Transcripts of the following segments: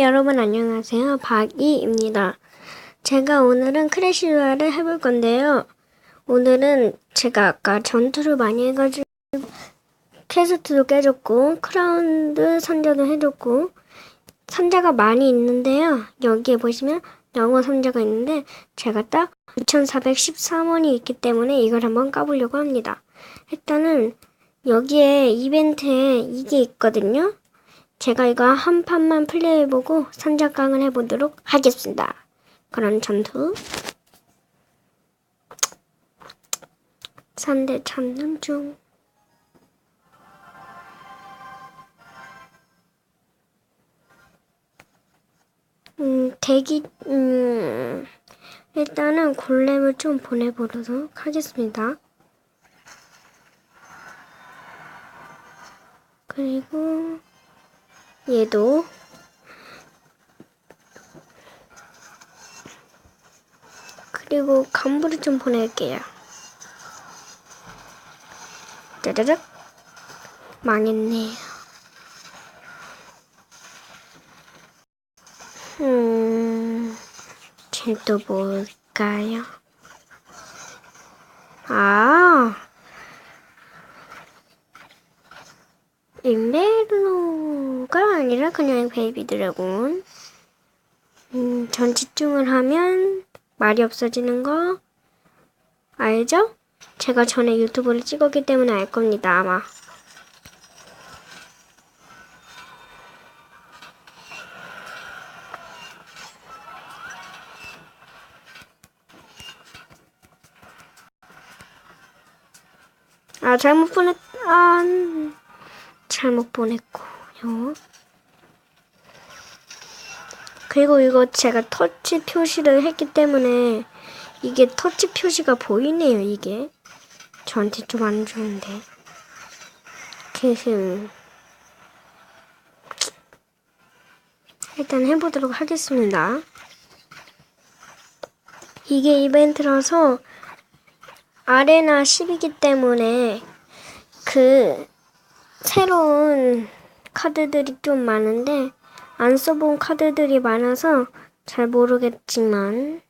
여러분 안녕하세요. 박이입니다. 제가 오늘은 크래시 로얄을 해볼 건데요. 오늘은 제가 아까 전투를 많이 해가지고 퀘스트도 깨줬고 크라운드 상자도 해줬고 상자가 많이 있는데요. 여기에 보시면 영어 상자가 있는데 제가 딱 2413원이 있기 때문에 이걸 한번 까보려고 합니다. 일단은 여기에 이벤트에 이게 있거든요. 제가 이거 한 판만 플레이해보고 선작강을 해보도록 하겠습니다. 그럼 전투. 산대 찾는 중. 음, 대기, 음, 일단은 골렘을 좀 보내보도록 하겠습니다. 그리고, 얘도 그리고 간부를 좀 보낼게요. 짜자작 망했네요. 음, 쟤또 뭘까요? 아, 인베르노 가 아니라 그냥 베이비 드래곤. 음, 전 집중을 하면 말이 없어지는 거 알죠? 제가 전에 유튜브를 찍었기 때문에 알 겁니다, 아마. 아, 잘못 보냈, 아, 잘못 보냈고 요. 그리고 이거 제가 터치 표시를 했기 때문에 이게 터치 표시가 보이네요, 이게. 저한테 좀 안 좋은데. 그래서 일단 해보도록 하겠습니다. 이게 이벤트라서 아레나 10이기 때문에 그 새로운 카드들이 좀 많은데 안 써본 카드들이 많아서 잘 모르겠지만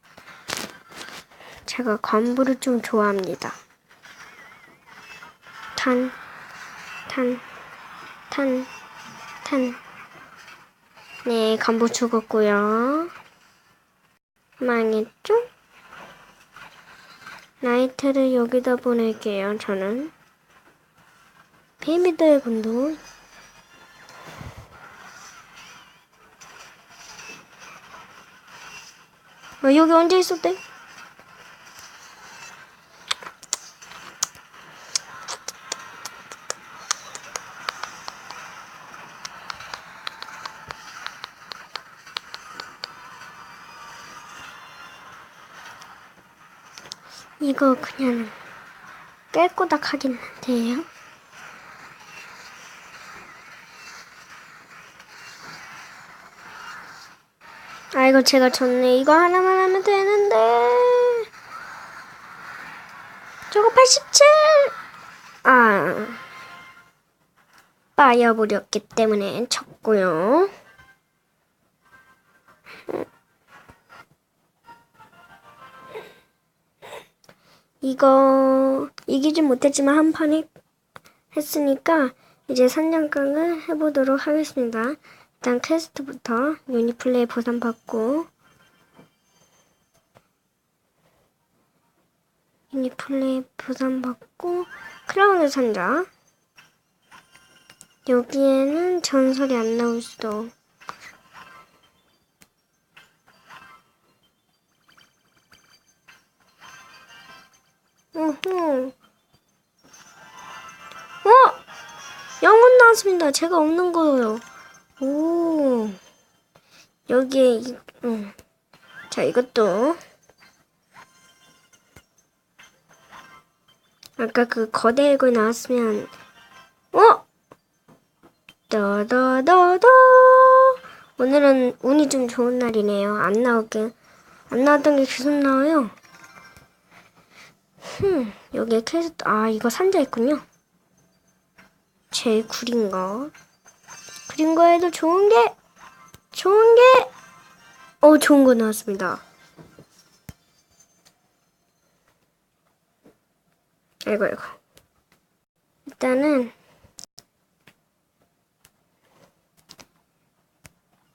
제가 관부를 좀 좋아합니다. 탄, 탄, 탄, 탄. 네, 간부 죽었고요. 망했죠? 나이트를 여기다 보낼게요, 저는. 베이비 드래곤도 어, 여기 언제 있었대? 이거 그냥 깨꼬닥 하겠는데요? 아 이거 제가 졌네 이거 하나만 하면 되는데 저거 87! 아 빠여버렸기 때문에 졌고요 이거 이기진 못했지만 한 판 했으니까 이제 산장강을 해보도록 하겠습니다. 일단 퀘스트부터 유니플레이 보상받고 유니플레이 보상받고 크라운을 산다. 여기에는 전설이 안 나올 수도 어허. 어! 영혼 나왔습니다. 제가 없는 거예요. 오. 여기에, 이, 음. 자, 이것도. 아까 그 거대 얼굴 나왔으면, 어? 더더더더. 오늘은 운이 좀 좋은 날이네요. 안 나오게. 안 나왔던 게 계속 나와요. 흠, 여기에 퀘스트, 아, 이거 산자 있군요. 제일 구린 거. 그린 거에도 좋은 게, 좋은 게, 어, 좋은 거 나왔습니다. 아이고, 아이고. 일단은,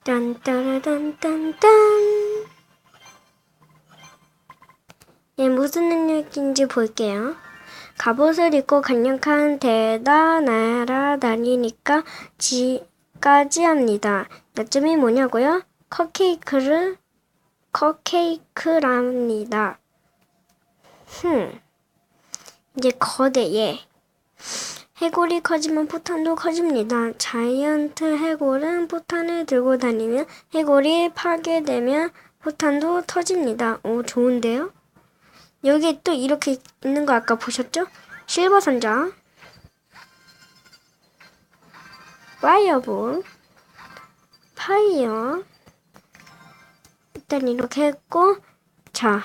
딴따라단딴딴. 예, 무슨 능력인지 볼게요. 갑옷을 입고 강력한 대다 날아다니니까 지 까지 합니다. 몇 점이 뭐냐고요? 컵케이크를 컵케이크랍니다. 흠. 이제 거대 예. 해골이 커지면 포탄도 커집니다. 자이언트 해골은 포탄을 들고 다니면 해골이 파괴되면 포탄도 터집니다. 오, 좋은데요? 여기 또 이렇게 있는 거 아까 보셨죠? 실버 상자. 파이어볼. 파이어. 일단 이렇게 했고, 자,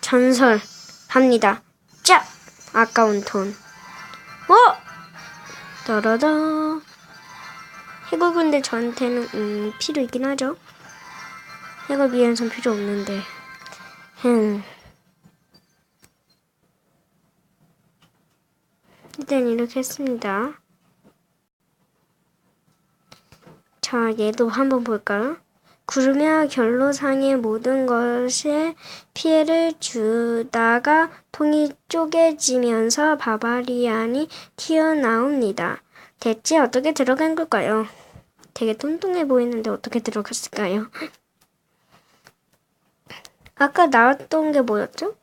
전설. 합니다. 짝! 아까운 돈. 어! 따라다. 해골 근데 저한테는, 음, 필요 있긴 하죠. 해골 비행선 필요 없는데. 흠. 일단 이렇게 했습니다. 자, 얘도 한번 볼까요? 구르며 결로상의 모든 것에 피해를 주다가 통이 쪼개지면서 바바리안이 튀어나옵니다. 대체 어떻게 들어간 걸까요? 되게 뚱뚱해 보이는데 어떻게 들어갔을까요? 아까 나왔던 게 뭐였죠?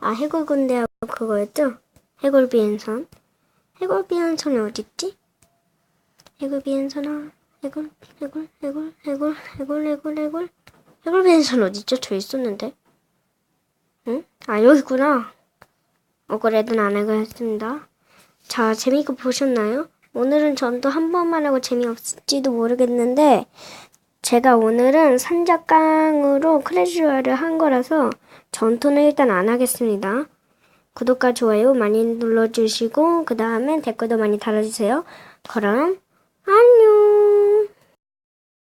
아, 해골 군대하고 그거였죠? 해골 비행선. 해골 비행선이 어딨지? 해골 비행선아, 해골, 해골, 해골, 해골, 해골, 해골, 해골. 해골 비행선 어딨죠? 저 있었는데. 응? 아, 여기구나. 억울해도 안 하고 했습니다. 자, 재미있게 보셨나요? 오늘은 전도 한 번만 하고 재미없을지도 모르겠는데, 제가 오늘은 산작강으로 크래쉬화를 한 거라서 전투는 일단 안 하겠습니다. 구독과 좋아요 많이 눌러주시고 그 다음에 댓글도 많이 달아주세요. 그럼